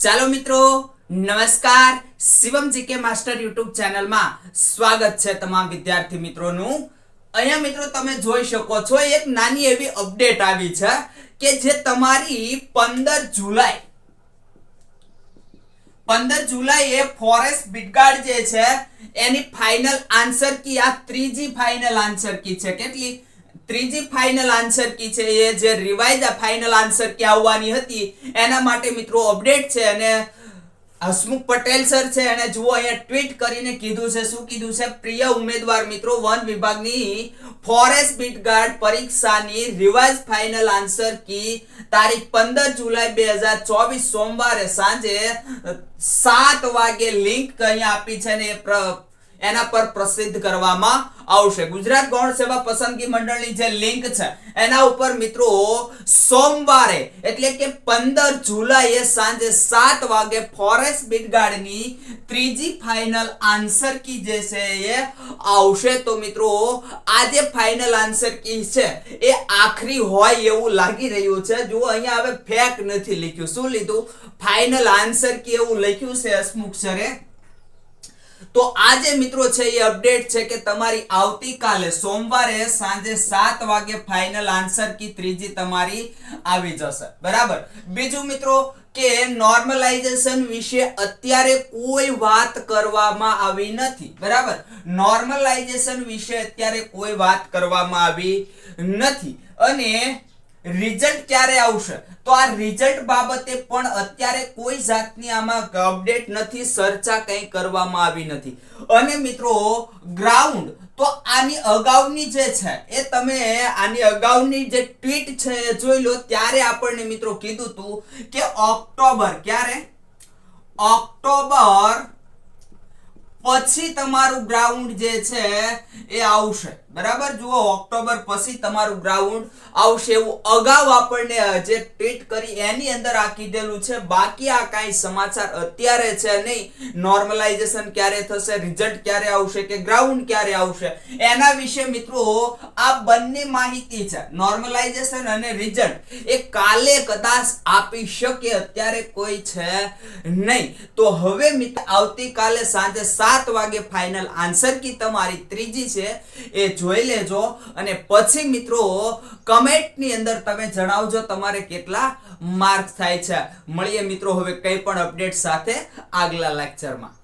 ચાલો મિત્રો, નમસ્કાર. શિવમ જીકે માસ્ટર યુટ્યુબ ચેનલમાં સ્વાગત છે તમામ વિદ્યાર્થી મિત્રોનું. અહીંયા મિત્રો તમે જોઈ શકો છો, એક નાની એવી અપડેટ આવી છે કે જે તમારી પંદર જુલાઈ પંદર જુલાઈ એ ફોરેસ્ટ બિટગાર્ડ જે છે, એની ફાઇનલ આન્સર કી, આ ત્રીજી ફાઇનલ આન્સર કી છે. કેટલી? ત્રીજી ફાઇનલ આન્સર કી છે એ જે રિવાઇઝ ફાઇનલ આન્સર કી આવવાની હતી, એના માટે મિત્રો અપડેટ છે અને હસમુખ પટેલ સર છે, એને જુઓ અહીંયા ટ્વીટ કરીને કીધું છે, શું કીધું છે? પ્રિય ઉમેદવાર મિત્રો, વન વિભાગની ફોરેસ્ટ બીટગાર્ડ પરીક્ષાની રિવાઇઝ ફાઇનલ આન્સર કી તારીખ પંદર જુલાઈ બે હજાર ચોવીસ સોમવારે સાંજે સાત વાગે લિંક અહીંયા આપી છે ને એ એના પર પ્રસિદ્ધ કરવામાં આવશે. ગુજરાત ગૌણ સેવા પસંદગી મંડળની જે લિંક છે, એના ઉપર મિત્રો સોમવારે, એટલે કે પંદર જુલાઈએ સાંજે સાત વાગે ફોરેસ્ટ બીટગાર્ડની ત્રીજી ફાઇનલ આન્સર કી જે છે એ આવશે. તો મિત્રો, આ જે ફાઇનલ આન્સર કી છે, એ આખરી હોય એવું લાગી રહ્યું છે. જુઓ, અહીંયા હવે ફેક નથી લખ્યું. શું લીધું? ફાઇનલ આન્સર કી એવું લખ્યું છે હસમુખ સરે. તો આજે મિત્રો છે, એ અપડેટ છે કે તમારી આવતીકાલે સોમવારે સાંજે સાત વાગે ફાઇનલ આન્સર કી ત્રીજી તમારી આવી જશે. બરાબર? બીજું મિત્રો કે નોર્મલાઇઝેશન વિશે અત્યારે કોઈ વાત કરવામાં આવી નથી. બરાબર? નોર્મલાઇઝેશન વિશે અત્યારે કોઈ વાત કરવામાં આવી નથી. અને રિઝલ્ટ ક્યારે આવશે? તો આ રિઝલ્ટ બાબતે પણ અત્યારે કોઈ જાતની આમાં અપડેટ નથી, ચર્ચા કંઈ કરવામાં આવી નથી. અને મિત્રો ગ્રાઉન્ડ તો આની અગાઉની જે છે, એ તમે આની અગાઉની જે ટ્વીટ છે જોઈ લો. ત્યારે આપણને મિત્રો કીધું હતું કે ઓક્ટોબર ક્યારે? ઓક્ટોબર પછી તમારું ગ્રાઉન્ડ જે છે, એ આવશે. બરાબર? જુઓ, ઓક્ટોબર પછી તમારું ગ્રાઉન્ડ આવશે એવું અગાઉ આપણને જે ટ્વીટ કરી, એની અંદર આ કીધેલું છે. બાકી આ કાંઈ સમાચાર અત્યારે છે નહીં. નોર્મલાઇઝેશન ક્યારે થશે? રિઝલ્ટ ક્યારે આવશે? કે ગ્રાઉન્ડ ક્યારે આવશે? એના વિશે મિત્રો, આ બંને માહિતી છે. નોર્મલાઇઝેશન અને રિઝલ્ટ એ કાલે કદાચ આપી શકે, અત્યારે કોઈ છે નહીં. તો હવે મિત્ર, આવતીકાલે સાંજે સાત વાગે ફાઇનલ આન્સર કી તમારી ત્રીજી છે એ જોઈ લેજો અને પછી મિત્રો કમેન્ટની અંદર તમે જણાવજો તમારે કેટલા માર્ક્સ થાય છે. મળીએ મિત્રો હવે કંઈ પણ અપડેટ સાથે આગલા લેક્ચરમાં.